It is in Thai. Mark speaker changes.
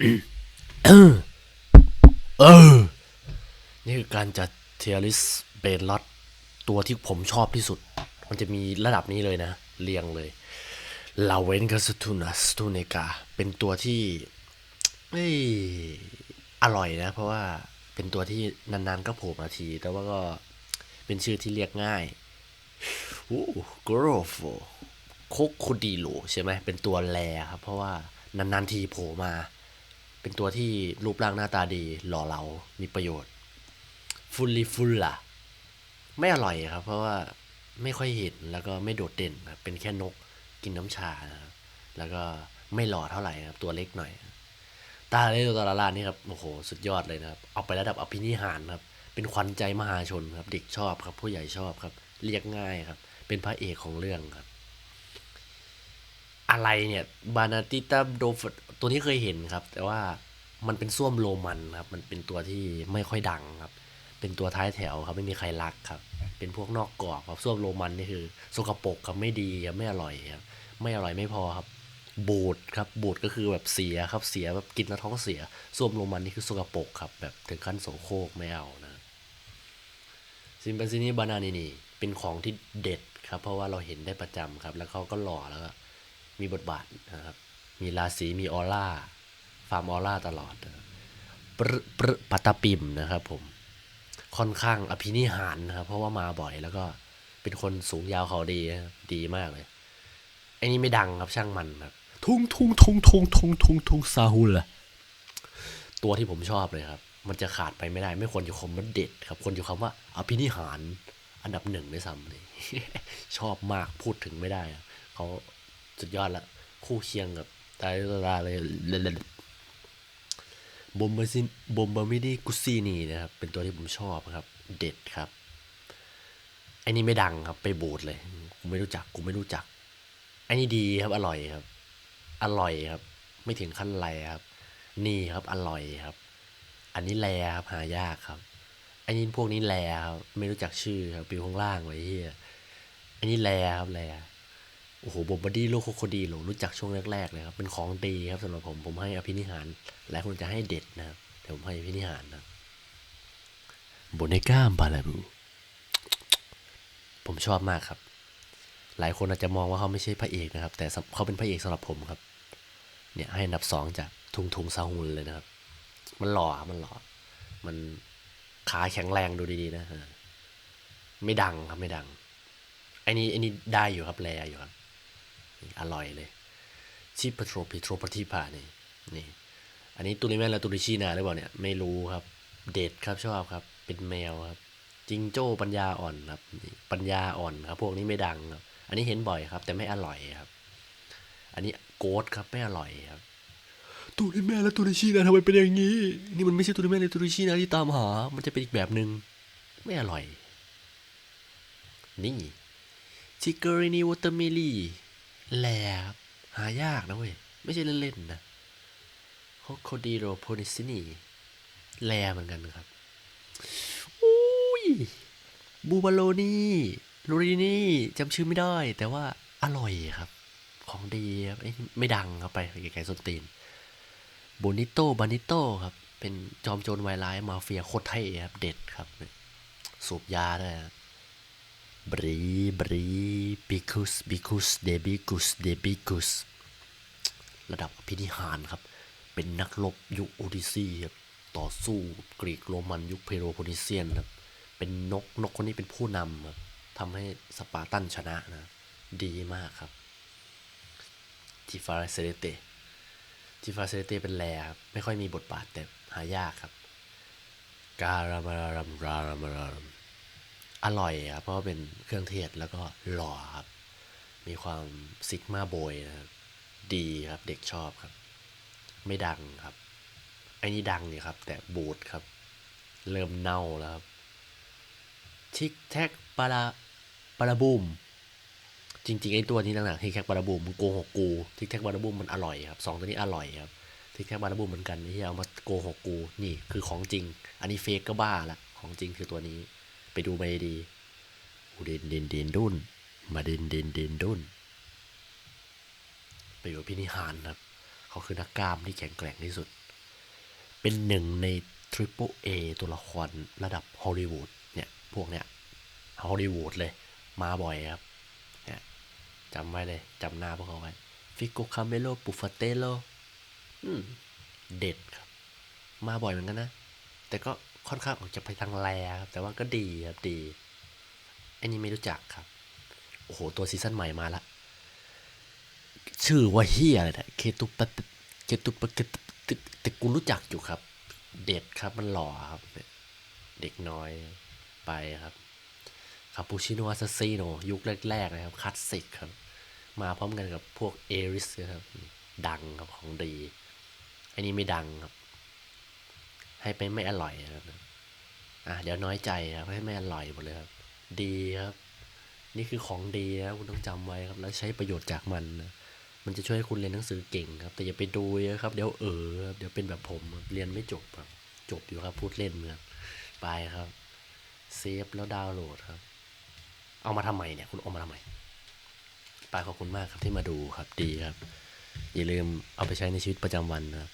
Speaker 1: เออ นี่คือการจัดเทียริสเบนลอตตัวที่ผมชอบที่สุด มันจะมีระดับนี้เลยนะ เรียงเลยลาเวนกัสตูนัสตูเนกา เป็นตัวที่เอ้อร่อยนะ เพราะว่าเป็นตัวที่นานๆก็โผล่มาที แต่ว่าก็เป็นชื่อที่เรียกง่ายโอ้กรอฟโคโคดีโลใช่ไหมเป็นตัวแรครับ เพราะว่านานๆทีโผล่มา เป็นตัวที่รูปร่างหน้าตาดี หล่อเหลา มีประโยชน์ ฟุลลิฟุลล่ะ ไม่อร่อยครับ เพราะว่าไม่ค่อยเห็นแล้วก็ไม่โดดเด่นครับเป็นแค่นกกินน้ำชานะครับแล้วก็ไม่หล่อเท่าไหร่ครับ ตัวเล็กหน่อย ตาเลโตตาลาลานี่ครับ โอ้โห สุดยอดเลยนะครับ เอาไประดับอภินิหารครับ เป็นขวัญใจมหาชนครับ เด็กชอบครับ ผู้ใหญ่ชอบครับ เรียกง่ายครับ เป็นพระเอกของเรื่องครับ อะไรเนี่ย บานาติตาโดฟ ตัวนี้เคยเห็นครับ แต่ว่ามันเป็นส้วมโรมันครับ มันเป็นตัวที่ไม่ค่อยดังครับ เป็นตัวท้ายแถวครับไม่มีใครรักครับ เป็นพวกนอกกรอบครับส้วมโรมันนี่คือสกปรกครับไม่ดีครับไม่อร่อยครับไม่อร่อยไม่พอครับบูดครับบูดก็คือแบบเสียครับเสียแบบกินแล้วท้องเสียส้วมโรมันนี่คือสกปรกครับแบบถึงขั้นโสโครกไม่เอานะซิมเปนซินีบานานีนี่เป็นของที่เด็ดครับ เพราะว่าเราเห็นได้ประจำครับ แล้วเขาก็หล่อแล้วก็มีบทบาทนะครับ มีราศีมีออร่าฟาร์มออร่าตลอดนะครับปรปรปัตตปิมนะครับผมค่อนข้างอภินิหารนะครับ เพราะว่ามาบ่อยแล้วก็เป็นคนสูงยาวเขาดีนะครับดีมากเลยไอ้นี่ไม่ดังครับช่างมันครับ ทุงทุงทุงทุงทุงทุงทุงซาฮุลละตัวที่ผมชอบเลยครับ มันจะขาดไปไม่ได้ ไม่ควรอยู่คำว่าเด็ดครับควรอยู่คำว่าอภินิหาร อันดับหนึ่งด้วยซ้ำเลยชอบมากพูดถึงไม่ได้อะเขาสุดยอดละคู่เคียงกับ ตายตาเลยบอมบาซินบอมบามิดีกุซีนี่นะครับ เป็นตัวที่ผมชอบครับ เด็ดครับอ้นี่ไม่ดังครับ ไปโบดเลยกูไม่รู้จักกูไม่รู้จักอ้นี่ดีครับ อร่อยครับ อร่อยครับ ไม่ถึงขั้นแรครับ นี่ครับ อร่อยครับ อันนี้แรครับหายากครับอ้นี่พวกนี้แรครับไม่รู้จักชื่อครับปิวข้างล่างไว้เฮียอันนี้แรครับแร โอ้โหบอมบาดี้โลโคโคดีโลรู้จักช่วงแรกๆเลยครับ เป็นของดีครับสำหรับผมผมให้อภินิหารหลายคนจะให้เด็ดนะครับแต่ผมให้อภินิหารนะโบเนก้ามบาลาบูผมชอบมากครับ หลายคนอาจจะมองว่าเขาไม่ใช่พระเอกนะครับ แต่เขาเป็นพระเอกสำหรับผมครับ เนี่ยให้อันดับสองจากทุงทุงซาฮุนเลยนะครับ มันหล่อมันหล่อมันขาแข็งแรงดูดีๆนะฮะไม่ดังครับไม่ดังไอ้นี่ไอ้นี่ได้อยู่ครับแลอยู่ครับ อร่อยเลยชิปโทรพิโทรปฏิภานี่นี่ อันนี้ตุลิแมนและตุลิชีนาหรือเปล่าเนี่ยไม่รู้ครับ เด็ดครับชอบครับ เป็นแมวครับจิงโจ้ปัญญาอ่อนครับปัญญาอ่อนครับ พวกนี้ไม่ดังครับ อันนี้เห็นบ่อยครับ แต่ไม่อร่อยครับ อันนี้โกดครับไม่อร่อยครับตุลิแมนและตุลิชีนาทำไมเป็นอย่างนี้ นี่มันไม่ใช่ตุลิแมนและตุลิชีนาที่ตามหา มันจะเป็นอีกแบบหนึ่งไม่อร่อย นี่ชิเกอรินีวอเตอร์เมลี่ แลครับหายากนะเว้ย ไม่ใช่เล่นๆนะโคโคดีโรโพนิซินีแลเหมือนกันครับอุ้ยบูบาโลนี่ลูรินี่จำชื่อไม่ได้ แต่ว่าอร่อยครับ ของดีครับไม่ดังครับไปไกลๆส้นตีนโบนิโตบานิโตครับ เป็นจอมโจรวายร้ายมาเฟียโคตรเท่ครับ เด็ดครับ สูบยาด้วยครับ บรีบรีบิคุสบิคุสเดบิกุสเดบิกุสระดับพินิหารครับ เป็นนักรบยุคโอดิซีครับต่อสู้กรีกโรมันยุคเพโรโพนิเซียนครับเป็นนกนกคนนี้เป็นผู้นำครับทำให้สปาร์ตันชนะนะดีมากครับทิฟาเซเลเตทิฟาเซเลเตเป็นแรครับไม่ค่อยมีบทบาทแต่หายากครับการามารามรามาราม อร่อยครับ เพราะว่าเป็นเครื่องเทศแล้วก็หล่อครับ มีความซิกมาโบยนะครับดีครับเด็กชอบครับ ไม่ดังครับไอ้นี่ดังนี่ครับ แต่บูดครับ เริ่มเน่าแล้วครับทิกแท็กปาราปาราบูมจริงๆไอ้ตัวนี้ต่างๆทิกแท็กปาราบูมมึงโกหกกูทิกแท็กปาราบูมมันอร่อยครับสองตัวนี้อร่อยครับทิกแท็กปาราบูมเหมือนกันที่เอามาโกหกกูนี่คือของจริง อันนี้เฟกก็บ้าละของจริงคือตัวนี้ ไปดูมาดีอูเดินเดนเดนดุนมาเดนเดนเดนดุนไปอยู่พินิหารครับ เขาคือนักกล้ามที่แข็งแกร่งที่สุด เป็นหนึ่งใน Triple A ตัวละครระดับฮอลลีวูดเนี่ย พวกเนี้ยฮอลลีวูดเลย มาบ่อยครับเนี่ยจำไว้เลยจำหน้าพวกเขาไว้ ฟิโกคาเมโลปูฟาเตโลอืมเด็ดครับ มาบ่อยเหมือนกันนะ แต่ก็ ค่อนข้างออกจะไปทางแรครับแต่ว่าก็ดีครับดีอันนี้ไม่รู้จักครับ โอ้โห ตัวซีซั่นใหม่มาละ ชื่อว่าเฮียอะไรนะเคตุปะเคตุปะเคตุแต่กูรู้จักอยู่ครับ เด็ดครับมันหล่อครับ เด็กน้อยไปครับคาปูชิโนอาซาซิโนยุคแรกๆนะครับคลาสสิกครับ มาพร้อมกันกับพวกเอริสครับ ดังครับของดี อันนี้ไม่ดังครับ ให้ไปไม่อร่อยครับอะเดี๋ยวน้อยใจครับให้ไม่อร่อยหมดเลยครับ ดีครับ นี่คือของดีนะคุณต้องจำไว้ครับ แล้วใช้ประโยชน์จากมันนะมันจะช่วยให้คุณเรียนหนังสือเก่งครับ แต่อย่าไปดูเยอะครับ เดี๋ยวเออครับเดี๋ยวเป็นแบบผมเรียนไม่จบครับ จบอยู่ครับพูดเล่นครับไปครับเซฟแล้วดาวน์โหลดครับ เอามาทำไมเนี่ย คุณเอามาทำไมไปขอบคุณมากครับที่มาดูครับดีครับ อย่าลืมเอาไปใช้ในชีวิตประจำวันนะครับ